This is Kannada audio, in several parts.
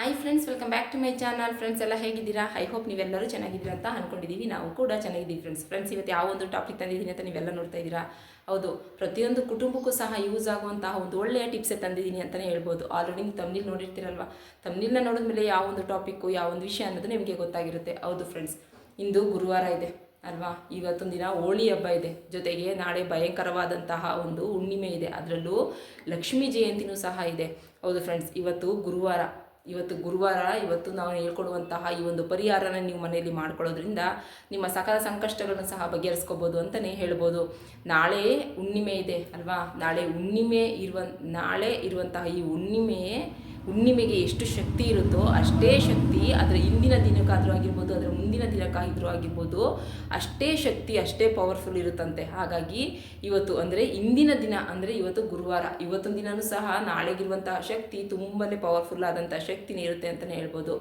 Hi friends welcome back to my channel friends ಎಲ್ಲ ಹೇಗಿದ್ದೀರಾ? ಐ ಹೋಪ್ ನೀವೆಲ್ಲರೂ ಚೆನ್ನಾಗಿದ್ದೀರಾ ಅಂತ ಅಂದ್ಕೊಂಡಿದ್ದೀವಿ ನಾವು ಕೂಡ ಚೆನ್ನಾಗಿದ್ದೀವಿ ಫ್ರೆಂಡ್ಸ್ ಫ್ರೆಂಡ್ಸ್ ಇವತ್ತು ಯಾವ ಒಂದು ಟಾಪಿಕ್ ತಂದಿದ್ದೀನಿ ಅಂತ ನೀವೆಲ್ಲ ನೋಡ್ತಾ ಇದ್ದೀರಾ? ಹೌದು, ಪ್ರತಿಯೊಂದು ಕುಟುಂಬಕ್ಕೂ ಸಹ ಯೂಸ್ ಆಗುವಂತಹ ಒಂದು ಒಳ್ಳೆಯ ಟಿಪ್ಸೇ ತಂದಿದ್ದೀನಿ ಅಂತಲೇ ಹೇಳ್ಬೋದು. ಆಲ್ರೆಡಿ ನೀವು ನೋಡಿರ್ತೀರಲ್ವಾ? ನೋಡಿರ್ತೀರಲ್ವ ನೋಡಿದ ಮೇಲೆ ಯಾವ ಒಂದು ಟಾಪಿಕ್ಕು ಯಾವ ಒಂದು ವಿಷಯ ಅನ್ನೋದು ನಿಮಗೆ ಗೊತ್ತಾಗಿರುತ್ತೆ. ಹೌದು ಫ್ರೆಂಡ್ಸ್ ಇಂದು ಗುರುವಾರ ಇದೆ, ಅಲ್ವಾ? ಇವತ್ತೊಂದು ದಿನ ಹೋಳಿ ಹಬ್ಬ ಇದೆ. ಜೊತೆಗೆ ನಾಳೆ ಭಯಂಕರವಾದಂತಹ ಒಂದು ಹುಣ್ಣಿಮೆ ಇದೆ. ಅದರಲ್ಲೂ ಲಕ್ಷ್ಮೀ ಜಯಂತಿನೂ ಸಹ ಇದೆ. ಹೌದು ಫ್ರೆಂಡ್ಸ್ ಇವತ್ತು ಗುರುವಾರ. ಇವತ್ತು ಗುರುವಾರ, ಇವತ್ತು ನಾವು ಹೇಳ್ಕೊಡುವಂತಹ ಈ ಒಂದು ಪರಿಹಾರನ ನೀವು ಮನೆಯಲ್ಲಿ ಮಾಡ್ಕೊಳ್ಳೋದ್ರಿಂದ ನಿಮ್ಮ ಸಕಲ ಸಂಕಷ್ಟಗಳನ್ನು ಸಹ ಬಗೆಹರಿಸ್ಕೋಬೋದು ಅಂತಲೇ ಹೇಳ್ಬೋದು. ನಾಳೆ ಹುಣ್ಣಿಮೆ ಇದೆ ಅಲ್ವಾ? ನಾಳೆ ಹುಣ್ಣಿಮೆ ಇರುವ, ನಾಳೆ ಇರುವಂತಹ ಈ ಹುಣ್ಣಿಮೆ ಹುಣ್ಣಿಮೆಗೆ ಎಷ್ಟು ಶಕ್ತಿ ಇರುತ್ತೋ ಅಷ್ಟೇ ಶಕ್ತಿ ಅದರ ಇಂದಿನ ದಿನಕ್ಕಾದರೂ ಆಗಿರ್ಬೋದು, ಅದರ ಮುಂದಿನ ದಿನಕ್ಕಾಗಿದ್ರೂ ಆಗಿರ್ಬೋದು, ಅಷ್ಟೇ ಶಕ್ತಿ, ಅಷ್ಟೇ ಪವರ್ಫುಲ್ ಇರುತ್ತಂತೆ. ಹಾಗಾಗಿ ಇವತ್ತು ಅಂದರೆ ಇಂದಿನ ದಿನ ಅಂದರೆ ಇವತ್ತು ಗುರುವಾರ. ಇವತ್ತೊಂದು ದಿನವೂ ಸಹ ನಾಳೆಗಿರುವಂತಹ ಶಕ್ತಿ ತುಂಬಾ ಪವರ್ಫುಲ್ ಆದಂಥ ಶಕ್ತಿನೇ ಇರುತ್ತೆ ಅಂತಲೇ ಹೇಳ್ಬೋದು.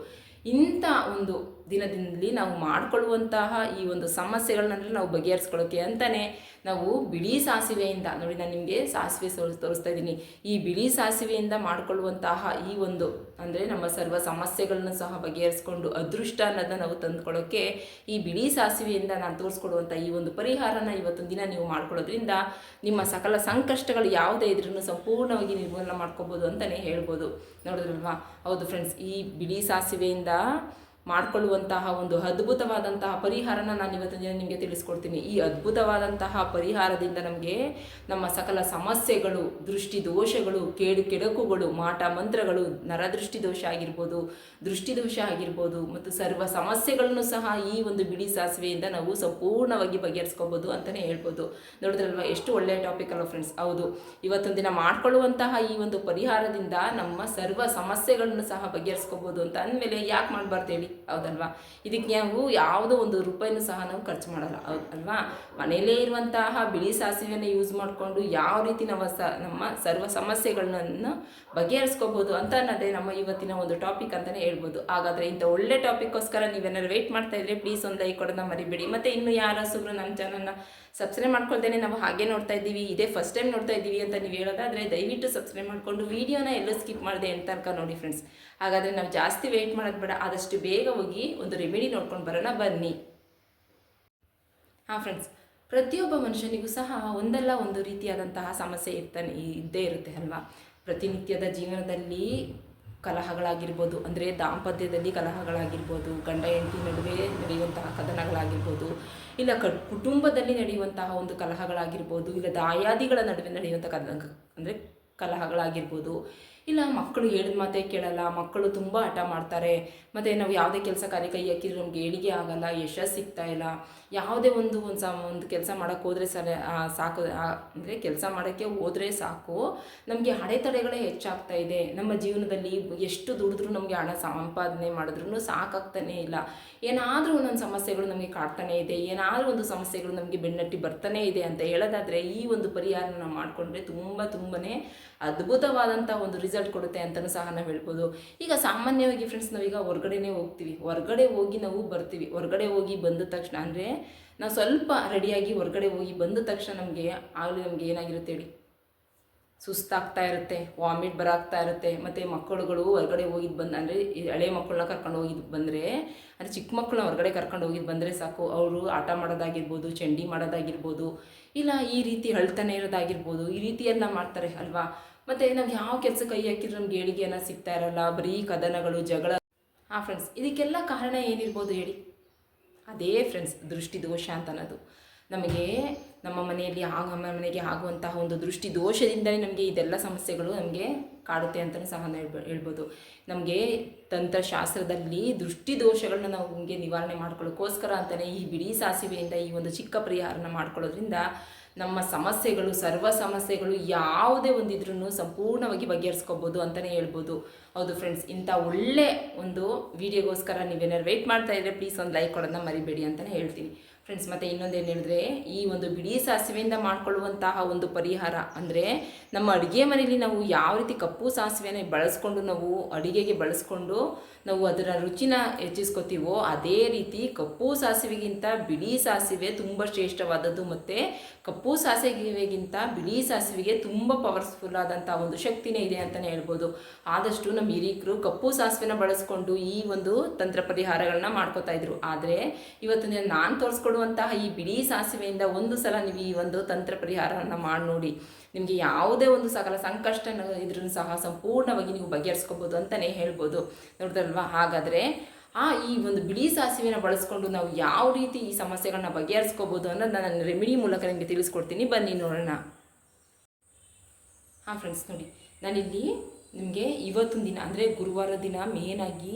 ಇಂಥ ಒಂದು ದಿನದಲ್ಲಿ ನಾವು ಮಾಡಿಕೊಳ್ಳುವಂತಹ ಈ ಒಂದು ಸಮಸ್ಯೆಗಳನ್ನೆಲ್ಲ ನಾವು ಬಗೆಹರಿಸ್ಕೊಳ್ಳೋಕೆ ಅಂತಲೇ ನಾವು ಬಿಳಿ ಸಾಸಿವೆಯಿಂದ ನೋಡಿ ನಾನು ನಿಮಗೆ ಸಾಸಿವೆ ತೋರಿಸ್ತಾ ಇದ್ದೀನಿ. ಈ ಬಿಳಿ ಸಾಸಿವೆಯಿಂದ ಮಾಡಿಕೊಳ್ಳುವಂತಹ ಈ ಒಂದು ಅಂದರೆ ನಮ್ಮ ಸರ್ವ ಸಮಸ್ಯೆಗಳನ್ನ ಸಹ ಬಗೆಹರಿಸ್ಕೊಂಡು ಅದೃಷ್ಟ ಅನ್ನೋದನ್ನ ನಾವು ತಂದುಕೊಳ್ಳೋಕ್ಕೆ ಈ ಬಿಳಿ ಸಾಸಿವೆಯಿಂದ ನಾನು ತೋರಿಸ್ಕೊಡುವಂಥ ಈ ಒಂದು ಪರಿಹಾರನ ಇವತ್ತೊಂದು ದಿನ ನೀವು ಮಾಡ್ಕೊಳ್ಳೋದ್ರಿಂದ ನಿಮ್ಮ ಸಕಲ ಸಂಕಷ್ಟಗಳು ಯಾವುದೇ ಇದ್ರೂ ಸಂಪೂರ್ಣವಾಗಿ ನಿರ್ಮೂಲನೆ ಮಾಡ್ಕೋಬೋದು ಅಂತಲೇ ಹೇಳ್ಬೋದು. ನೋಡಿದ್ರಲ್ವಾ? ಹೌದು ಫ್ರೆಂಡ್ಸ್ ಈ ಬಿಳಿ ಸಾಸಿವೆಯಿಂದ ಮಾಡಿಕೊಳ್ಳುವಂತಹ ಒಂದು ಅದ್ಭುತವಾದಂತಹ ಪರಿಹಾರನ ನಾನು ಇವತ್ತಿನ ದಿನ ನಿಮಗೆ ತಿಳಿಸ್ಕೊಡ್ತೀನಿ. ಈ ಅದ್ಭುತವಾದಂತಹ ಪರಿಹಾರದಿಂದ ನಮಗೆ ನಮ್ಮ ಸಕಲ ಸಮಸ್ಯೆಗಳು, ದೃಷ್ಟಿ ದೋಷಗಳು, ಕೇಡು ಕೆಡಕುಗಳು, ಮಾಟ ಮಂತ್ರಗಳು ನರದೃಷ್ಟಿ ದೋಷ ಆಗಿರ್ಬೋದು, ದೃಷ್ಟಿ ದೋಷ ಆಗಿರ್ಬೋದು ಮತ್ತು ಸರ್ವ ಸಮಸ್ಯೆಗಳನ್ನು ಸಹ ಈ ಒಂದು ಬಿಳಿ ಸಾಸಿವೆಯಿಂದ ನಾವು ಸಂಪೂರ್ಣವಾಗಿ ಬಗೆಹರಿಸ್ಕೋಬೋದು ಅಂತಲೇ ಹೇಳ್ಬೋದು. ನೋಡಿದ್ರಲ್ವ, ಎಷ್ಟು ಒಳ್ಳೆಯ ಟಾಪಿಕ್ ಅಲ್ಲ ಫ್ರೆಂಡ್ಸ್ ಹೌದು. ಇವತ್ತೊಂದು ದಿನ ಮಾಡ್ಕೊಳ್ಳುವಂತಹ ಈ ಒಂದು ಪರಿಹಾರದಿಂದ ನಮ್ಮ ಸರ್ವ ಸಮಸ್ಯೆಗಳನ್ನು ಸಹ ಬಗೆಹರಿಸ್ಕೋಬೋದು ಅಂತ ಅಂದಮೇಲೆ ಯಾಕೆ ಮಾಡಬಾರ್ದು ಹೇಳಿ? ಹೌದಲ್ವಾ? ಇದಕ್ಕೆ ನಾವು ಯಾವುದೋ ಒಂದು ರೂಪಾಯಿನೂ ಸಹ ನಾವು ಖರ್ಚು ಮಾಡಲ್ಲ. ಅಲ್ವಾ? ಮನೆಯಲ್ಲೇ ಇರುವಂತಹ ಬಿಳಿ ಸಾಸಿವೆಯನ್ನು ಯೂಸ್ ಮಾಡಿಕೊಂಡು ಯಾವ ರೀತಿ ನಮ್ಮ ಸ, ನಮ್ಮ ಸರ್ವ ಸಮಸ್ಯೆಗಳನ್ನು ಬಗೆಹರಿಸ್ಕೋಬೋದು ಅಂತ ಅನ್ನೋದೇ ನಮ್ಮ ಇವತ್ತಿನ ಒಂದು ಟಾಪಿಕ್ ಅಂತಲೇ ಹೇಳ್ಬೋದು. ಹಾಗಾದರೆ ಇಂಥ ಒಳ್ಳೆ ಟಾಪಿಕ್ಕೋಸ್ಕರ ನೀವೇನಾದ್ರು ವೆಯ್ಟ್ ಮಾಡ್ತಾ ಇದ್ರೆ ಪ್ಲೀಸ್ ಒಂದು ಲೈಕ್ ಕೊಡೋದನ್ನ ಮರಿಬೇಡಿ. ಮತ್ತು ಇನ್ನು ಯಾರ ಸುಬ್ರು ನಮ್ಮ ಚಾನಲ್ನ ಸಬ್ಸ್ಕ್ರೈಬ್ ಮಾಡ್ಕೊಳ್ತೇನೆ ನಾವು ಹಾಗೆ ನೋಡ್ತಾ ಇದ್ದೀವಿ. ಇದೇ ಫಸ್ಟ್ ಟೈಮ್ ನೋಡ್ತಾ ಇದ್ದೀವಿ ಅಂತ ನೀವು ಹೇಳೋದಾದರೆ ದಯವಿಟ್ಟು ಸಬ್ಸ್ಕ್ರೈಬ್ ಮಾಡಿಕೊಂಡು ವೀಡಿಯೋನ ಎಲ್ಲೂ ಸ್ಕಿಪ್ ಮಾಡಿದೆ ಅಂತ ಅರ್ಕ ನೋಡಿ ಫ್ರೆಂಡ್ಸ್ ಹಾಗಾದರೆ ನಾವು ಜಾಸ್ತಿ ವೆಯ್ಟ್ ಮಾಡೋದು ಬೇಡ. ಆದಷ್ಟು ಬೇಗ ಹೋಗಿ ಒಂದು ರೆಮಿಡಿ ನೋಡ್ಕೊಂಡು ಬರೋಣ, ಬನ್ನಿ. ಹಾಂ ಫ್ರೆಂಡ್ಸ್ ಪ್ರತಿಯೊಬ್ಬ ಮನುಷ್ಯನಿಗೂ ಸಹ ಒಂದಲ್ಲ ಒಂದು ರೀತಿಯಾದಂತಹ ಸಮಸ್ಯೆ ಇರ್ತಾನೆ ಇದ್ದೇ ಇರುತ್ತೆ ಅಲ್ವಾ? ಪ್ರತಿನಿತ್ಯದ ಜೀವನದಲ್ಲಿ ಕಲಹಗಳಾಗಿರ್ಬೋದು, ಅಂದರೆ ದಾಂಪತ್ಯದಲ್ಲಿ ಕಲಹಗಳಾಗಿರ್ಬೋದು, ಗಂಡ, ಹೆಂಡತಿ ನಡುವೆ ನಡೆಯುವಂತಹ ಕದನಗಳಾಗಿರ್ಬೋದು, ಇಲ್ಲ ಕ, ಕುಟುಂಬದಲ್ಲಿ ನಡೆಯುವಂತಹ ಒಂದು ಕಲಹಗಳಾಗಿರ್ಬೋದು, ಇಲ್ಲ ದಾಯಾದಿಗಳ ನಡುವೆ ನಡೆಯುವಂಥ ಕದ ಅಂದರೆ ಕಲಹಗಳಾಗಿರ್ಬೋದು, ಇಲ್ಲ ಮಕ್ಕಳು ಹೇಳಿದ ಮಾತೇ ಕೇಳಲ್ಲ, ಮಕ್ಕಳು ತುಂಬ ಹಠ ಮಾಡ್ತಾರೆ ಮತ್ತು ನಾವು ಯಾವುದೇ ಕೆಲಸ ಕಾರ್ಯ ಕೈ ಹಾಕಿದ್ರೆ ನಮ್ಗೆ ಏಳಿಗೆ ಆಗಲ್ಲ ಯಶಸ್ಸು ಸಿಗ್ತಾ ಇಲ್ಲ. ಯಾವುದೇ ಒಂದು ಒಂದು ಸಮ, ಒಂದು ಕೆಲಸ ಮಾಡೋಕ್ಕೆ ಹೋದರೆ ಸರಿ ಸಾಕು ಅಂದರೆ ಕೆಲಸ ಮಾಡೋಕ್ಕೆ ಹೋದರೆ ಸಾಕು. ನಮಗೆ ಅಡೆತಡೆಗಳೇ ಹೆಚ್ಚಾಗ್ತಾ ಇದೆ. ನಮ್ಮ ಜೀವನದಲ್ಲಿ ಎಷ್ಟು ದುಡಿದ್ರೂ ನಮಗೆ ಹಣ ಸಂಪಾದನೆ ಮಾಡಿದ್ರೂ ಸಾಕಾಗ್ತಾನೇ ಇಲ್ಲ. ಏನಾದರೂ ಒಂದೊಂದು ಸಮಸ್ಯೆಗಳು ನಮಗೆ ಕಾಡ್ತಾನೆ ಇದೆ. ಏನಾದರೂ ಒಂದು ಸಮಸ್ಯೆಗಳು ನಮಗೆ ಬೆನ್ನಟ್ಟಿ ಬರ್ತಾನೆ ಇದೆ ಅಂತ ಹೇಳೋದಾದರೆ ಈ ಒಂದು ಪರಿಹಾರನ ನಾವು ಮಾಡಿಕೊಂಡ್ರೆ ತುಂಬ ತುಂಬಾ ಅದ್ಭುತವಾದಂಥ ಒಂದು ರಿಸಲ್ಟ್ ಕೊಡುತ್ತೆ ಅಂತಲೂ ಸಹ ನಾವು ಹೇಳ್ಬೋದು. ಈಗ ಸಾಮಾನ್ಯವಾಗಿ ಫ್ರೆಂಡ್ಸ್ ನಾವೀಗ ಹೊರಗಡೆನೇ ಹೋಗ್ತೀವಿ. ಹೊರಗಡೆ ಹೋಗಿ ನಾವು ಬರ್ತೀವಿ. ಹೊರಗಡೆ ಹೋಗಿ ಬಂದ ತಕ್ಷಣ ಅಂದರೆ ನಾವು ಸ್ವಲ್ಪ ರೆಡಿಯಾಗಿ ಹೊರಗಡೆ ಹೋಗಿ ಬಂದ ತಕ್ಷಣ ನಮಗೆ ಆಗಲಿ ನಮಗೆ ಏನಾಗಿರುತ್ತೆ ಹೇಳಿ? ಸುಸ್ತಾಗ್ತಾ ಇರುತ್ತೆ ವಾಮಿಟ್ ಬರಾಗ್ತಾ ಇರುತ್ತೆ. ಮತ್ತು ಮಕ್ಕಳುಗಳು ಹೊರಗಡೆ ಹೋಗಿದ್ದು ಬಂದು ಅಂದರೆ ಹಳೆ ಮಕ್ಕಳನ್ನ ಕರ್ಕೊಂಡು ಹೋಗಿದ್ದು ಬಂದರೆ, ಅಂದರೆ ಚಿಕ್ಕ ಮಕ್ಕಳನ್ನ ಹೊರಗಡೆ ಕರ್ಕೊಂಡು ಹೋಗಿದ್ದು ಬಂದರೆ ಸಾಕು. ಅವರು ಆಟ ಮಾಡೋದಾಗಿರ್ಬೋದು, ಚಂಡಿ ಮಾಡೋದಾಗಿರ್ಬೋದು, ಇಲ್ಲ ಈ ರೀತಿ ಅಳ್ತಾನೆ ಇರೋದಾಗಿರ್ಬೋದು, ಈ ರೀತಿ ಎಲ್ಲ ಮಾಡ್ತಾರೆ ಅಲ್ವಾ? ಮತ್ತು ನಾವು ಯಾವ ಕೆಲಸ ಕೈ ಹಾಕಿದ್ರೆ ನಮ್ಗೆ ಏಳಿಗೆ ಅನ್ನೋ ಸಿಗ್ತಾ ಇರಲ್ಲ. ಬರೀ ಕದನಗಳು, ಜಗಳ ಹಾಂ ಫ್ರೆಂಡ್ಸ್ ಇದಕ್ಕೆಲ್ಲ ಕಾರಣ ಏನಿರ್ಬೋದು ಹೇಳಿ? ಅದೇ ಫ್ರೆಂಡ್ಸ್ ದೃಷ್ಟಿ ದೋಷ ಅಂತ ಅನ್ನೋದು ನಮಗೆ ನಮ್ಮ ಮನೆಯಲ್ಲಿ ಆಗ ನಮ್ಮ ಮನೆಗೆ ಆಗುವಂತಹ ಒಂದು ದೃಷ್ಟಿ ದೋಷದಿಂದಲೇ ನಮಗೆ ಇದೆಲ್ಲ ಸಮಸ್ಯೆಗಳು ನಮಗೆ ಕಾಡುತ್ತೆ ಅಂತಲೂ ಸಹ ಹೇಳ್ಬೋ, ಹೇಳ್ಬೋದು. ನಮಗೆ ತಂತ್ರಶಾಸ್ತ್ರದಲ್ಲಿ ದೃಷ್ಟಿ ದೋಷಗಳನ್ನ ನಾವು ನಿವಾರಣೆ ಮಾಡ್ಕೊಳ್ಳೋಕ್ಕೋಸ್ಕರ ಅಂತಲೇ ಈ ಬಿಡಿ ಸಾಸಿವೆಯಿಂದ ಈ ಒಂದು ಚಿಕ್ಕ ಪರಿಹಾರನ ಮಾಡ್ಕೊಳ್ಳೋದ್ರಿಂದ ನಮ್ಮ ಸಮಸ್ಯೆಗಳು, ಸರ್ವ ಸಮಸ್ಯೆಗಳು ಯಾವುದೇ ಒಂದಿದ್ರೂ ಸಂಪೂರ್ಣವಾಗಿ ಬಗೆಹರಿಸ್ಕೋಬೋದು ಅಂತಲೇ ಹೇಳ್ಬೋದು. ಹೌದು ಫ್ರೆಂಡ್ಸ್ ಇಂಥ ಒಳ್ಳೆ ಒಂದು ವಿಡಿಯೋಗೋಸ್ಕರ ನೀವೇನಾದ್ರು ವೆಯ್ಟ್ ಮಾಡ್ತಾ ಇದ್ದರೆ ಪ್ಲೀಸ್ ಒಂದು ಲೈಕ್ ಕೊಡೋದನ್ನ ಮರಿಬೇಡಿ ಅಂತಲೇ ಹೇಳ್ತೀನಿ ಫ್ರೆಂಡ್ಸ್ ಮತ್ತು ಇನ್ನೊಂದೇನು ಹೇಳಿದ್ರೆ, ಈ ಒಂದು ಬಿಳಿ ಸಾಸಿವೆಯಿಂದ ಮಾಡ್ಕೊಳ್ಳುವಂತಹ ಒಂದು ಪರಿಹಾರ ಅಂದರೆ, ನಮ್ಮ ಅಡುಗೆ ಮನೆಯಲ್ಲಿ ನಾವು ಯಾವ ರೀತಿ ಕಪ್ಪು ಸಾಸಿವೆನ ಬಳಸ್ಕೊಂಡು ನಾವು ಅಡುಗೆಗೆ ಬಳಸ್ಕೊಂಡು ನಾವು ಅದರ ರುಚಿನ ಹೆಚ್ಚಿಸ್ಕೋತೀವೋ, ಅದೇ ರೀತಿ ಕಪ್ಪು ಸಾಸಿವೆಗಿಂತ ಬಿಳಿ ಸಾಸಿವೆ ತುಂಬ ಶ್ರೇಷ್ಠವಾದದ್ದು ಮತ್ತು ಕಪ್ಪು ಸಾಸಿವೆಗಿಂತ ಬಿಳಿ ಸಾಸಿವೆಗೆ ತುಂಬ ಪವರ್ಫುಲ್ ಆದಂಥ ಒಂದು ಶಕ್ತಿನೇ ಇದೆ ಅಂತಲೇ ಹೇಳ್ಬೋದು. ಆದಷ್ಟು ನಮ್ಮ ಹಿರೀಕರು ಕಪ್ಪು ಸಾಸಿವೆನ ಬಳಸ್ಕೊಂಡು ಈ ಒಂದು ತಂತ್ರ ಪರಿಹಾರಗಳನ್ನ ಮಾಡ್ಕೋತಾ ಇದ್ರು. ಆದರೆ ಇವತ್ತು ನಾನು ತೋರಿಸ್ಕೊಡುವಂತಹ ಈ ಬಿಳಿ ಸಾಸಿವೆಯಿಂದ ಒಂದು ಸಲ ನೀವು ಈ ಒಂದು ತಂತ್ರ ಪರಿಹಾರವನ್ನು ಮಾಡಿ ನೋಡಿ. ನಿಮಗೆ ಯಾವುದೇ ಒಂದು ಸಕಲ ಸಂಕಷ್ಟ ಇದ್ರೂ ಸಹ ಸಂಪೂರ್ಣವಾಗಿ ನೀವು ಬಗೆಹರಿಸ್ಕೋಬೋದು ಅಂತಲೇ ಹೇಳ್ಬೋದು. ನೋಡಿದ್ರಲ್ವಾ ಹಾಗಾದರೆ ಆ ಈ ಒಂದು ಬಿಳಿ ಸಾಸಿವೆನ ಬಳಸ್ಕೊಂಡು ನಾವು ಯಾವ ರೀತಿ ಈ ಸಮಸ್ಯೆಗಳನ್ನ ಬಗೆಹರಿಸ್ಕೋಬೋದು ಅನ್ನೋದು ನಾನು ರೆಮಿಡಿ ಮೂಲಕ ನಿಮಗೆ ತಿಳಿಸ್ಕೊಡ್ತೀನಿ. ಬನ್ನಿ ನೋಡೋಣ. ಹಾಂ ಫ್ರೆಂಡ್ಸ್ ನೋಡಿ. ನಾನಿಲ್ಲಿ ನಿಮಗೆ ಇವತ್ತಿನ ದಿನ, ಅಂದರೆ ಗುರುವಾರ ದಿನ ಮೇನಾಗಿ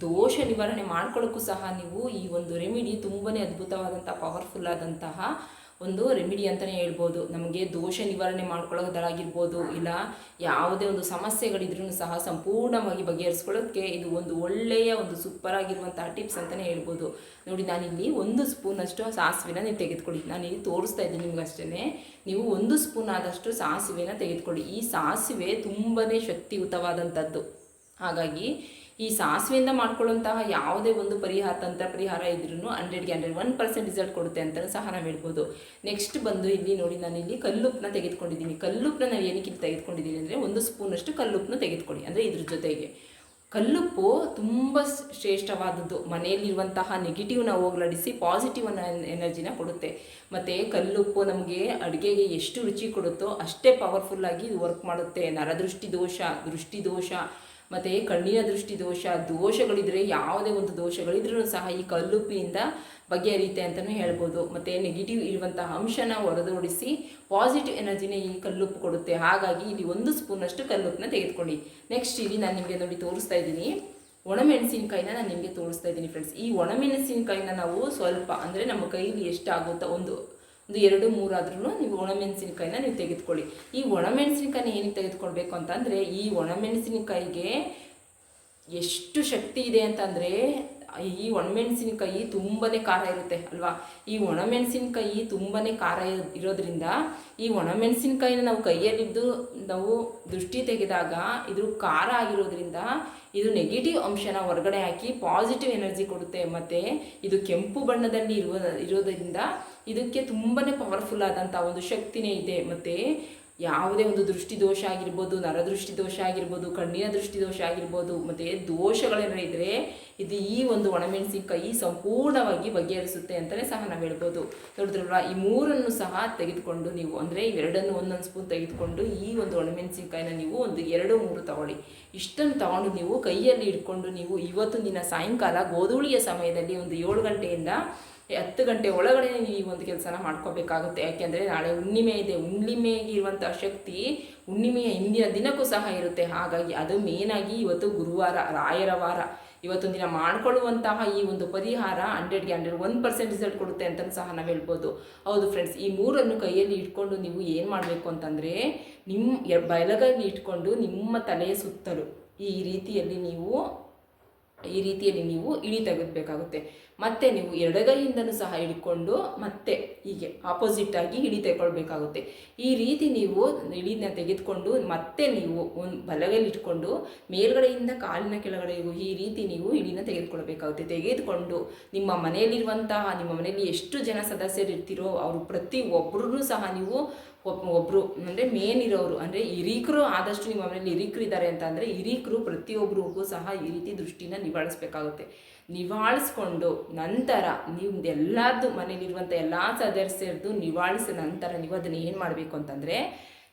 ದೋಷ ನಿವಾರಣೆ ಮಾಡ್ಕೊಳ್ಳೋಕ್ಕೂ ಸಹ ನೀವು ಈ ಒಂದು ರೆಮಿಡಿ ತುಂಬನೇ ಅದ್ಭುತವಾದಂಥ ಪವರ್ಫುಲ್ ಆದಂತಹ ಒಂದು ರೆಮಿಡಿ ಅಂತಲೇ ಹೇಳ್ಬೋದು. ನಮಗೆ ದೋಷ ನಿವಾರಣೆ ಮಾಡ್ಕೊಳ್ಳೋದಾಗಿರ್ಬೋದು ಇಲ್ಲ ಯಾವುದೇ ಒಂದು ಸಮಸ್ಯೆಗಳಿದ್ರೂ ಸಹ ಸಂಪೂರ್ಣವಾಗಿ ಬಗೆಹರಿಸ್ಕೊಳ್ಳೋಕ್ಕೆ ಇದು ಒಂದು ಒಳ್ಳೆಯ ಒಂದು ಸೂಪರ್ ಆಗಿರುವಂತಹ ಟಿಪ್ಸ್ ಅಂತಲೇ ಹೇಳ್ಬೋದು. ನೋಡಿ, ನಾನಿಲ್ಲಿ ಒಂದು ಸ್ಪೂನಷ್ಟು ಸಾಸಿವೆನ ನೀವು ತೆಗೆದುಕೊಳ್ಳಿ. ನಾನು ಇಲ್ಲಿ ತೋರಿಸ್ತಾ ಇದ್ದೀನಿ ನಿಮ್ಗೆ ಅಷ್ಟೇ ನೀವು ಒಂದು ಸ್ಪೂನ್ ಆದಷ್ಟು ಸಾಸಿವೆನ ತೆಗೆದುಕೊಳ್ಳಿ. ಈ ಸಾಸಿವೆ ತುಂಬಾ ಶಕ್ತಿಯುತವಾದಂಥದ್ದು ಹಾಗಾಗಿ ಈ ಸಾಸಿವೆಯಿಂದ ಮಾಡ್ಕೊಳ್ಳುವಂತಹ ಯಾವುದೇ ಒಂದು ಪರಿಹಾರ, ತಂತ್ರ ಪರಿಹಾರ ಇದ್ರೂ ಹಂಡ್ರೆಡ್ಗೆ ಹಂಡ್ರೆಡ್ ಒನ್ ಪರ್ಸೆಂಟ್ ರಿಸಲ್ಟ್ ಕೊಡುತ್ತೆ ಅಂತ ಸಹ ನಾವು ಹೇಳ್ಬೋದು. ನೆಕ್ಸ್ಟ್ ಬಂದು ಇಲ್ಲಿ ನೋಡಿ ನಾನು ಇಲ್ಲಿ ಕಲ್ಲುಪ್ಪನ್ನ ತೆಗೆದುಕೊಂಡಿದ್ದೀನಿ. ಕಲ್ಲುಪ್ಪನ್ನ ನಾವು ಏನಕ್ಕೆ ಇಲ್ಲಿ ತೆಗೆದುಕೊಂಡಿದ್ದೀನಿ ಅಂದರೆ ಒಂದು ಸ್ಪೂನಷ್ಟು ಕಲ್ಲುಪ್ಪನ್ನ ತೆಗೆದುಕೊಳ್ಳಿ ಅಂದರೆ ಇದ್ರ ಜೊತೆಗೆ. ಕಲ್ಲುಪ್ಪು ತುಂಬ ಶ್ರೇಷ್ಠವಾದದ್ದು. ಮನೆಯಲ್ಲಿರುವಂತಹ ನೆಗೆಟಿವ್ನ ಹೋಗ್ಲಾಡಿಸಿ ಪಾಸಿಟಿವ್ ಎನರ್ಜಿನ ಕೊಡುತ್ತೆ. ಮತ್ತು ಕಲ್ಲುಪ್ಪು ನಮಗೆ ಅಡುಗೆಗೆ ಎಷ್ಟು ರುಚಿ ಕೊಡುತ್ತೋ ಅಷ್ಟೇ ಪವರ್ಫುಲ್ಲಾಗಿ ವರ್ಕ್ ಮಾಡುತ್ತೆ ನರದೃಷ್ಟಿ ದೋಷ ದೃಷ್ಟಿ ದೋಷ ಮತ್ತು ಕಣ್ಣಿನ ದೃಷ್ಟಿ ದೋಷ, ದೋಷಗಳಿದ್ರೆ ಯಾವುದೇ ಒಂದು ದೋಷಗಳಿದ್ರೂ ಸಹ ಈ ಕಲ್ಲುಪ್ಪಿಯಿಂದ ಬಗೆಹರಿಯುತ್ತೆ ಅಂತಲೂ ಹೇಳ್ಬೋದು. ಮತ್ತು ನೆಗೆಟಿವ್ ಇರುವಂತಹ ಅಂಶನ ಹೊರದೋಡಿಸಿ ಪಾಸಿಟಿವ್ ಎನರ್ಜಿನ ಈ ಕಲ್ಲುಪ್ಪು ಕೊಡುತ್ತೆ. ಹಾಗಾಗಿ ಇಲ್ಲಿ ಒಂದು ಸ್ಪೂನಷ್ಟು ಕಲ್ಲುಪ್ಪನ್ನ ತೆಗೆದುಕೊಳ್ಳಿ. ನೆಕ್ಸ್ಟ್ ಇಲ್ಲಿ ನಾನು ನಿಮಗೆ ನೋಡಿ ತೋರಿಸ್ತಾ ಇದ್ದೀನಿ. ಒಣಮೆಣಸಿನಕಾಯಿನ ನಾನು ನಿಮಗೆ ತೋರಿಸ್ತಾ ಇದ್ದೀನಿ ಫ್ರೆಂಡ್ಸ್ ಈ ಒಣಮೆಣಸಿನಕಾಯಿನ ನಾವು ಸ್ವಲ್ಪ ಅಂದರೆ ನಮ್ಮ ಕೈಲಿ ಎಷ್ಟಾಗುತ್ತೋ ಒಂದು ಒಂದು ಎರಡು ಮೂರಾದ್ರೂ ನೀವು ಒಣಮೆಣಸಿನಕಾಯಿನ ನೀವು ತೆಗೆದುಕೊಳ್ಳಿ. ಈ ಒಣಮೆಣಸಿನಕಾಯಿನ ಏನಕ್ಕೆ ತೆಗೆದುಕೊಳ್ಬೇಕು ಅಂತಂದರೆ ಈ ಒಣಮೆಣಸಿನಕಾಯಿಗೆ ಎಷ್ಟು ಶಕ್ತಿ ಇದೆ ಅಂತಂದರೆ ಈ ಒಣಮೆಣಸಿನಕಾಯಿ ತುಂಬಾ ಖಾರ ಇರುತ್ತೆ ಅಲ್ವಾ? ಈ ಒಣಮೆಣಸಿನಕಾಯಿ ತುಂಬಾ ಖಾರ ಇರೋದ್ರಿಂದ ಈ ಒಣಮೆಣಸಿನಕಾಯಿನ ನಾವು ಕೈಯಲ್ಲಿದ್ದು ನಾವು ದೃಷ್ಟಿ ತೆಗೆದಾಗ ಇದು ಖಾರ ಆಗಿರೋದ್ರಿಂದ ಇದು ನೆಗೆಟಿವ್ ಅಂಶನ ಹೊರಗಡೆ ಹಾಕಿ ಪಾಸಿಟಿವ್ ಎನರ್ಜಿ ಕೊಡುತ್ತೆ. ಮತ್ತು ಇದು ಕೆಂಪು ಬಣ್ಣದಲ್ಲಿ ಇರುವ ಇರೋದರಿಂದ ಇದಕ್ಕೆ ತುಂಬಾ ಪವರ್ಫುಲ್ ಆದಂಥ ಒಂದು ಶಕ್ತಿನೇ ಇದೆ. ಮತ್ತು ಯಾವುದೇ ಒಂದು ದೃಷ್ಟಿ ದೋಷ ಆಗಿರ್ಬೋದು ನರದೃಷ್ಟಿ ದೋಷ ಆಗಿರ್ಬೋದು, ಕಣ್ಣಿನ ದೃಷ್ಟಿ ದೋಷ ಆಗಿರ್ಬೋದು, ಮತ್ತು ದೋಷಗಳೇನಾರ ಇದ್ದರೆ ಇದು ಈ ಒಂದು ಒಣಮೆಣಸಿನಕಾಯಿ ಸಂಪೂರ್ಣವಾಗಿ ಬಗೆಹರಿಸುತ್ತೆ ಅಂತಲೇ ಸಹ ನಾವು ಹೇಳ್ಬೋದು. ನೋಡಿದ್ರಲ್ವ ಈ ಮೂರನ್ನು ಸಹ ತೆಗೆದುಕೊಂಡು ನೀವು, ಅಂದರೆ ಇವೆರಡನ್ನು ಒಂದೊಂದು ಸ್ಪೂನ್ ತೆಗೆದುಕೊಂಡು ಈ ಒಂದು ಒಣಮೆಣಸಿನಕಾಯಿನ ನೀವು ಒಂದು ಎರಡು ಮೂರು ತಗೊಳ್ಳಿ. ಇಷ್ಟನ್ನು ತಗೊಂಡು ನೀವು ಕೈಯಲ್ಲಿ ಇಟ್ಕೊಂಡು ನೀವು ಇವತ್ತು ದಿನ ಸಾಯಂಕಾಲ ಗೋಧೂಳಿಯ ಸಮಯದಲ್ಲಿ ಒಂದು ಏಳು ಗಂಟೆಯಿಂದ ಹತ್ತು ಗಂಟೆ ಒಳಗಡೆ ನೀವು ಈ ಒಂದು ಕೆಲಸನ ಮಾಡ್ಕೋಬೇಕಾಗುತ್ತೆ. ಯಾಕೆಂದರೆ ನಾಳೆ ಹುಣ್ಣಿಮೆ ಇದೆ. ಹುಣ್ಣಿಮೆಗೆ ಇರುವಂಥ ಶಕ್ತಿ ಹುಣ್ಣಿಮೆಯ ಹಿಂದಿನ ದಿನಕ್ಕೂ ಸಹ ಇರುತ್ತೆ. ಹಾಗಾಗಿ ಅದು ಮೇನಾಗಿ ಇವತ್ತು ಗುರುವಾರ, ರಾಯರ ವಾರ. ಇವತ್ತೊಂದು ದಿನ ಮಾಡ್ಕೊಳ್ಳುವಂತಹ ಈ ಒಂದು ಪರಿಹಾರ ಹಂಡ್ರೆಡ್ಗೆ ಹಂಡ್ರೆಡ್ ಒನ್ ಪರ್ಸೆಂಟ್ ರಿಸಲ್ಟ್ ಕೊಡುತ್ತೆ ಅಂತಲೂ ಸಹ ನಾವು ಹೇಳ್ಬೋದು. ಹೌದು ಫ್ರೆಂಡ್ಸ್ ಈ ಮೂರನ್ನು ಕೈಯಲ್ಲಿ ಇಟ್ಕೊಂಡು ನೀವು ಏನು ಮಾಡಬೇಕು ಅಂತಂದರೆ ನಿಮ್ಮ ಬಯಲಗಲ್ಲಿ ಇಟ್ಕೊಂಡು ನಿಮ್ಮ ತಲೆಯ ಸುತ್ತಲೂ ಈ ರೀತಿಯಲ್ಲಿ ನೀವು ಈ ರೀತಿಯಲ್ಲಿ ನೀವು ಇಳಿ ತೆಗೆದಬೇಕಾಗುತ್ತೆ. ಮತ್ತೆ ನೀವು ಎಡಗೈಯಿಂದನೂ ಸಹ ಹಿಡ್ಕೊಂಡು ಮತ್ತೆ ಹೀಗೆ ಆಪೋಸಿಟ್ ಆಗಿ ಇಳಿ ತೆಗೊಳ್ಬೇಕಾಗುತ್ತೆ ಈ ರೀತಿ ನೀವು ಇಳಿನ ತೆಗೆದುಕೊಂಡು ಮತ್ತೆ ನೀವು ಒಂದು ಬಲಗೈಲಿ ಇಟ್ಕೊಂಡು ಮೇಲ್ಗಡೆಯಿಂದ ಕಾಲಿನ ಕೆಳಗಡೆಗೂ ಈ ರೀತಿ ನೀವು ಇಳಿನ ತೆಗೆದುಕೊಳ್ಬೇಕಾಗುತ್ತೆ. ತೆಗೆದುಕೊಂಡು ನಿಮ್ಮ ಮನೆಯಲ್ಲಿರುವಂತಹ, ನಿಮ್ಮ ಮನೆಯಲ್ಲಿ ಎಷ್ಟು ಜನ ಸದಸ್ಯರು ಇರ್ತಿರೋ ಅವರು ಪ್ರತಿ ಒಬ್ಬರೂ ಸಹ ನೀವು ಒಬ್ಬರು ಅಂದರೆ ಮೇನ್ ಇರೋರು ಅಂದರೆ ಹಿರೀಕರು ಆದಷ್ಟು ನಿಮ್ಮ ಮನೇಲಿ ಹಿರೀಕರು ಇದ್ದಾರೆ ಅಂತ ಅಂದರೆ ಹಿರೀಕರು ಪ್ರತಿಯೊಬ್ಬರಿಗೂ ಸಹ ಈ ರೀತಿ ದೃಷ್ಟಿನ ನಿವಾಳಿಸ್ಬೇಕಾಗುತ್ತೆ. ನಿವಾಳಿಸ್ಕೊಂಡು ನಂತರ ನಿಮ್ದು ಎಲ್ಲದ್ದು ಮನೇಲಿರುವಂಥ ಎಲ್ಲ ಸದಸ್ಯರದ್ದು ನಿವಾಳಿಸಿದ ನಂತರ ನೀವು ಅದನ್ನು ಏನು ಮಾಡಬೇಕು ಅಂತಂದರೆ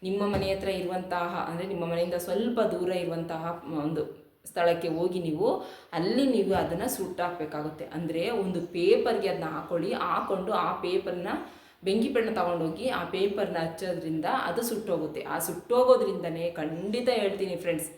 ನಿಮ್ಮ ಮನೆ ಹತ್ರ ಇರುವಂತಹ, ಅಂದರೆ ನಿಮ್ಮ ಮನೆಯಿಂದ ಸ್ವಲ್ಪ ದೂರ ಇರುವಂತಹ ಒಂದು ಸ್ಥಳಕ್ಕೆ ಹೋಗಿ ನೀವು ಅಲ್ಲಿ ನೀವು ಅದನ್ನು ಸುಟ್ಟಾಕಬೇಕಾಗುತ್ತೆ ಅಂದರೆ ಒಂದು ಪೇಪರ್ಗೆ ಅದನ್ನ ಹಾಕೊಳ್ಳಿ ಹಾಕ್ಕೊಂಡು ಆ ಪೇಪರ್ನ ಬೆಂಕಿ ಪೆಣ್ಣ ತಗೊಂಡೋಗಿ ಆ ಪೇಪರ್ನ ಹಚ್ಚೋದ್ರಿಂದ ಅದು ಸುಟ್ಟೋಗುತ್ತೆ. ಆ ಸುಟ್ಟೋಗೋದ್ರಿಂದನೇ ಖಂಡಿತ ಹೇಳ್ತೀನಿ ಫ್ರೆಂಡ್ಸ್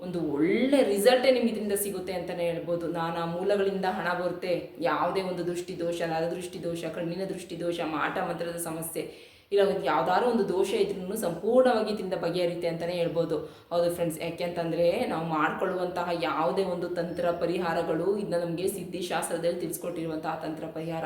ಒಂದು ಒಳ್ಳೆ ರಿಸಲ್ಟೇ ನಿಮ್ಗೆ ಇದರಿಂದ ಸಿಗುತ್ತೆ ಅಂತಲೇ ಹೇಳ್ಬೋದು. ನಾನು ಮೂಲಗಳಿಂದ ಹಣ ಬರುತ್ತೆ. ಯಾವುದೇ ಒಂದು ದೃಷ್ಟಿ ದೋಷ ನರದೃಷ್ಟಿ ದೋಷ ಕಣ್ಣಿನ ದೃಷ್ಟಿ ದೋಷ ಮಾಟ, ಮಂತ್ರದ ಸಮಸ್ಯೆ ಇಲ್ಲ ಯಾವ್ದಾದ್ರು ಒಂದು ದೋಷ ಇದ್ರೂ ಸಂಪೂರ್ಣವಾಗಿ ತಿಂದ ಬಗೆಹರಿತೆ ಅಂತಲೇ ಹೇಳ್ಬೋದು. ಹೌದು ಫ್ರೆಂಡ್ಸ್ ಯಾಕೆಂತಂದರೆ ನಾವು ಮಾಡ್ಕೊಳ್ಳುವಂತಹ ಯಾವುದೇ ಒಂದು ತಂತ್ರ ಪರಿಹಾರಗಳು ಇದನ್ನ ನಮಗೆ ಸಿದ್ಧಿಶಾಸ್ತ್ರದಲ್ಲಿ ತಿಳಿಸ್ಕೊಟ್ಟಿರುವಂತಹ ತಂತ್ರ ಪರಿಹಾರ.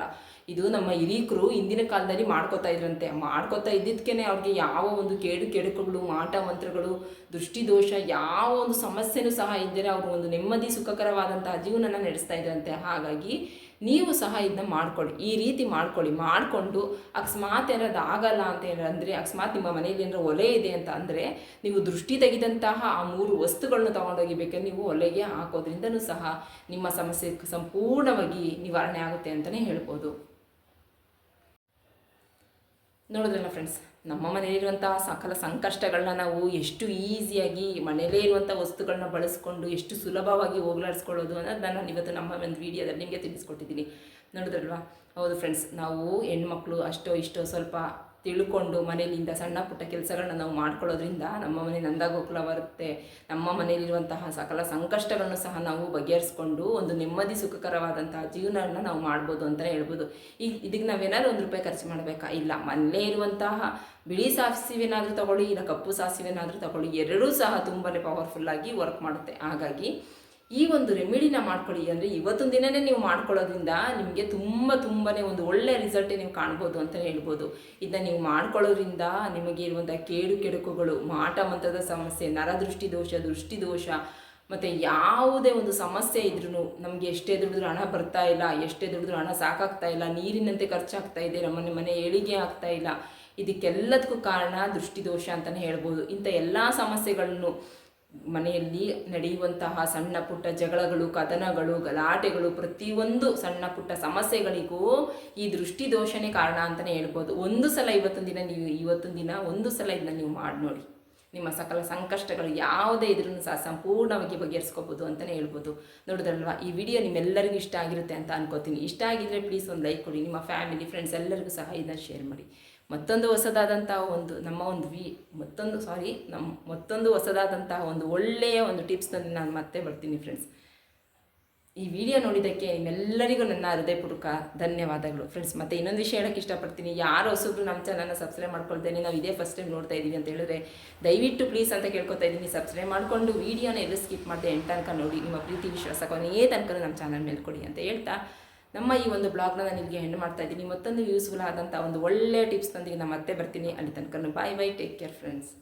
ಇದು ನಮ್ಮ ಹಿರೀಕರು ಹಿಂದಿನ ಕಾಲದಲ್ಲಿ ಮಾಡ್ಕೋತಾ ಇದ್ರಂತೆ. ಮಾಡ್ಕೋತಾ ಇದ್ದಿದ್ಕೇನೆ ಅವ್ರಿಗೆ ಯಾವ ಒಂದು ಕೇಡು ಕೆಡುಕುಗಳು ಮಾಟ ಮಂತ್ರಗಳು ದೃಷ್ಟಿದೋಷ ಯಾವ ಒಂದು ಸಮಸ್ಯೆನೂ ಸಹ ಇದ್ದರೆ ಅವರು ಒಂದು ನೆಮ್ಮದಿ, ಸುಖಕರವಾದಂತಹ ಜೀವನನ ನಡೆಸ್ತಾ ಇದ್ರಂತೆ. ಹಾಗಾಗಿ ನೀವು ಸಹ ಇದನ್ನ ಮಾಡ್ಕೊಳ್ಳಿ. ಈ ರೀತಿ ಮಾಡ್ಕೊಳ್ಳಿ. ಮಾಡಿಕೊಂಡು ಅಕಸ್ಮಾತ್ ಏನಾದ್ರು ಆಗಲ್ಲ ಅಂತ ಏನಂದರೆ ಅಕಸ್ಮಾತ್ ನಿಮ್ಮ ಮನೆಯಲ್ಲಿ ಏನಾರು ಒಲೆ ಇದೆ ಅಂತ ಅಂದರೆ, ನೀವು ದೃಷ್ಟಿ ತೆಗೆದಂತಹ ಆ ಮೂರು ವಸ್ತುಗಳನ್ನು ತೊಗೊಂಡೋಗಿ ಬೇಕಾದ್ರೆ ನೀವು ಒಲೆಗೆ ಹಾಕೋದ್ರಿಂದನೂ ಸಹ ನಿಮ್ಮ ಸಮಸ್ಯೆ ಸಂಪೂರ್ಣವಾಗಿ ನಿವಾರಣೆ ಆಗುತ್ತೆ ಅಂತಲೇ ಹೇಳ್ಬೋದು. ನೋಡಿದ್ರಲ್ಲ ಫ್ರೆಂಡ್ಸ್ ನಮ್ಮ ಮನೆಯಲ್ಲಿರುವಂಥ ಸಕಲ ಸಂಕಷ್ಟಗಳನ್ನ ನಾವು ಎಷ್ಟು ಈಸಿಯಾಗಿ ಮನೆಯಲ್ಲೇ ಇರುವಂಥ ವಸ್ತುಗಳನ್ನ ಬಳಸ್ಕೊಂಡು ಎಷ್ಟು ಸುಲಭವಾಗಿ ಹೋಗ್ಲಾಡಿಸ್ಕೊಳ್ಳೋದು ಅನ್ನೋದು ನಾನು ಇವತ್ತು ನಮ್ಮ ಒಂದು ವಿಡಿಯೋದಲ್ಲಿ ನಿಮಗೆ ತಿಳಿಸ್ಕೊಟ್ಟಿದ್ದೀನಿ. ನೋಡಿದ್ರಲ್ವಾ? ಹೌದು ಫ್ರೆಂಡ್ಸ್ ನಾವು ಹೆಣ್ಮಕ್ಳು ಅಷ್ಟೋ ಇಷ್ಟೋ ಸ್ವಲ್ಪ ತಿಳ್ಕೊಂಡು ಮನೆಯಲ್ಲಿಂದ ಸಣ್ಣ ಪುಟ್ಟ ಕೆಲಸಗಳನ್ನ ನಾವು ಮಾಡ್ಕೊಳ್ಳೋದ್ರಿಂದ ನಮ್ಮ ಮನೆ ನಂದಗೋಕುಲ ಬರುತ್ತೆ. ನಮ್ಮ ಮನೆಯಲ್ಲಿರುವಂತಹ ಸಕಲ ಸಂಕಷ್ಟಗಳನ್ನು ಸಹ ನಾವು ಬಗೆಹರಿಸ್ಕೊಂಡು ಒಂದು ನೆಮ್ಮದಿ ಸುಖಕರವಾದಂತಹ ಜೀವನವನ್ನು ನಾವು ಮಾಡ್ಬೋದು ಅಂತಲೇ ಹೇಳ್ಬೋದು. ಈಗ ಇದಕ್ಕೆ ನಾವೇನಾದ್ರು ಒಂದು ರೂಪಾಯಿ ಖರ್ಚು ಮಾಡಬೇಕಾ? ಇಲ್ಲ. ಮನೆಯಲ್ಲೇ ಇರುವಂತಹ ಬಿಳಿ ಸಾಸಿವೆನಾದರೂ ತಗೊಳ್ಳಿ, ಇಲ್ಲ ಕಪ್ಪು ಸಾಸಿವೆನಾದರೂ ತಗೊಳ್ಳಿ, ಎರಡೂ ಸಹ ತುಂಬಾ ಪವರ್ಫುಲ್ಲಾಗಿ ವರ್ಕ್ ಮಾಡುತ್ತೆ. ಹಾಗಾಗಿ ಈ ಒಂದು ರೆಮಿಡಿನ ಮಾಡ್ಕೊಳ್ಳಿ ಅಂದರೆ ಇವತ್ತೊಂದು ದಿನನೇ ನೀವು ಮಾಡ್ಕೊಳ್ಳೋದ್ರಿಂದ ನಿಮಗೆ ತುಂಬ ತುಂಬಾ ಒಂದು ಒಳ್ಳೆಯ ರಿಸಲ್ಟೇ ನೀವು ಕಾಣ್ಬೋದು ಅಂತ ಹೇಳ್ಬೋದು. ಇದನ್ನ ನೀವು ಮಾಡ್ಕೊಳ್ಳೋದ್ರಿಂದ ನಿಮಗೆ ಇರುವಂಥ ಕೇಡು ಕೆಡುಕುಗಳು, ಮಾಟ ಮಂತ್ರದ ಸಮಸ್ಯೆ ನರದೃಷ್ಟಿ ದೋಷ, ದೃಷ್ಟಿ ದೋಷ, ಮತ್ತು ಯಾವುದೇ ಒಂದು ಸಮಸ್ಯೆ ಇದ್ರೂ ನಮಗೆ ಎಷ್ಟೇ ದುಡಿದ್ರೂ ಹಣ ಬರ್ತಾ ಇಲ್ಲ, ಎಷ್ಟೇ ದುಡಿದ್ರೂ ಹಣ ಸಾಕಾಗ್ತಾ ಇಲ್ಲ, ನೀರಿನಂತೆ ಖರ್ಚಾಗ್ತಾ ಇದೆ ನಮ್ಮನೆ ಮನೆ ಏಳಿಗೆ ಆಗ್ತಾ ಇಲ್ಲ, ಇದಕ್ಕೆಲ್ಲದಕ್ಕೂ ಕಾರಣ ದೃಷ್ಟಿದೋಷ ಅಂತಲೇ ಹೇಳ್ಬೋದು. ಇಂಥ ಎಲ್ಲ ಸಮಸ್ಯೆಗಳನ್ನು ಮನೆಯಲ್ಲಿ ನಡೆಯುವಂತಹ ಸಣ್ಣ ಪುಟ್ಟ ಜಗಳಗಳು, ಕದನಗಳು, ಗಲಾಟೆಗಳು, ಪ್ರತಿಯೊಂದು ಸಣ್ಣ ಪುಟ್ಟ ಸಮಸ್ಯೆಗಳಿಗೂ ಈ ದೃಷ್ಟಿ ದೋಷನೇ ಕಾರಣ ಅಂತಲೇ ಹೇಳ್ಬೋದು. ಒಂದು ಸಲ ಇವತ್ತೊಂದು ದಿನ ನೀವು ಇವತ್ತೊಂದು ದಿನ ಒಂದು ಸಲ ಇದನ್ನ ನೀವು ಮಾಡಿ ನೋಡಿ. ನಿಮ್ಮ ಸಕಲ ಸಂಕಷ್ಟಗಳು ಯಾವುದೇ ಇದ್ರೂ ಸಹ ಸಂಪೂರ್ಣವಾಗಿ ಬಗೆಹರಿಸ್ಕೋಬೋದು ಅಂತಲೇ ಹೇಳ್ಬೋದು. ನೋಡಿದ್ರಲ್ವಾ? ಈ ವಿಡಿಯೋ ನಿಮ್ಮೆಲ್ಲರಿಗೂ ಇಷ್ಟ ಆಗಿರುತ್ತೆ ಅಂತ ಅನ್ಕೋತೀನಿ. ಇಷ್ಟ ಆಗಿದ್ರೆ ಪ್ಲೀಸ್ ಒಂದು ಲೈಕ್ ಕೊಡಿ. ನಿಮ್ಮ ಫ್ಯಾಮಿಲಿ ಫ್ರೆಂಡ್ಸ್ ಎಲ್ಲರಿಗೂ ಸಹ ಇದನ್ನು ಶೇರ್ ಮಾಡಿ. ಮತ್ತೊಂದು ಹೊಸದಾದಂತಹ ಒಂದು, ನಮ್ಮ ಒಂದು ವಿ, ಮತ್ತೊಂದು ಸಾರಿ ನಮ್ಮ ಮತ್ತೊಂದು ಹೊಸದಾದಂತಹ ಒಂದು ಒಳ್ಳೆಯ ಒಂದು ಟಿಪ್ಸ್ನಲ್ಲಿ ನಾನು ಮತ್ತೆ ಬರ್ತೀನಿ ಫ್ರೆಂಡ್ಸ್ ಈ ವಿಡಿಯೋ ನೋಡಿದ್ದಕ್ಕೆ ನಿಮ್ಮೆಲ್ಲರಿಗೂ ನನ್ನ ಹೃದಯಪೂರ್ವಕ ಧನ್ಯವಾದಗಳು. ಫ್ರೆಂಡ್ಸ್ ಮತ್ತೆ ಇನ್ನೊಂದು ವಿಷಯ ಹೇಳೋಕ್ಕೆ ಇಷ್ಟಪಡ್ತೀನಿ. ಯಾರು ಹೊಸಬ್ರು ನಮ್ಮ ಚಾನಲ್ನ ಸಬ್ಸ್ಕ್ರೈಬ್ ಮಾಡ್ಕೊಳ್ತೇನೆ. ನಾವು ಇದೇ ಫಸ್ಟ್ ಟೈಮ್ ನೋಡ್ತಾ ಇದ್ದೀವಿ ಅಂತ ಹೇಳಿದ್ರೆ ದಯವಿಟ್ಟು ಪ್ಲೀಸ್ ಅಂತ ಕೇಳ್ಕೊತಾ ಇದ್ದೀನಿ ಸಬ್ಸ್ಕ್ರೈಬ್ ಮಾಡಿಕೊಂಡು ವೀಡಿಯೋನ ಎಲ್ಲ ಸ್ಕಿಪ್ ಮಾಡದೆ ಎಂಟು ನೋಡಿ. ನಿಮ್ಮ ಪ್ರೀತಿ, ವಿಶ್ವಾಸ ಕೊನೆಯೇ ತನಕ ನಮ್ಮ ಚಾನಲ್ ಮೇಲೆ ಕೊಡಿ ಅಂತ ಹೇಳ್ತಾ ನಮ್ಮ ಈ ಒಂದು ಬ್ಲಾಗ್ನ ನಾನು ಇಲ್ಲಿಗೆ ಹೆಣ್ಣು ಮಾಡ್ತಾ ಇದ್ದೀನಿ ಮತ್ತೊಂದು ಯೂಸ್ಫುಲ್ ಆದಂಥ ಒಂದು ಒಳ್ಳೆಯ ಟಿಪ್ಸ್ನೊಂದಿಗೆ ಮತ್ತೆ ಬರ್ತೀನಿ. ಅಲ್ಲಿ ತನಕ bye bye take care friends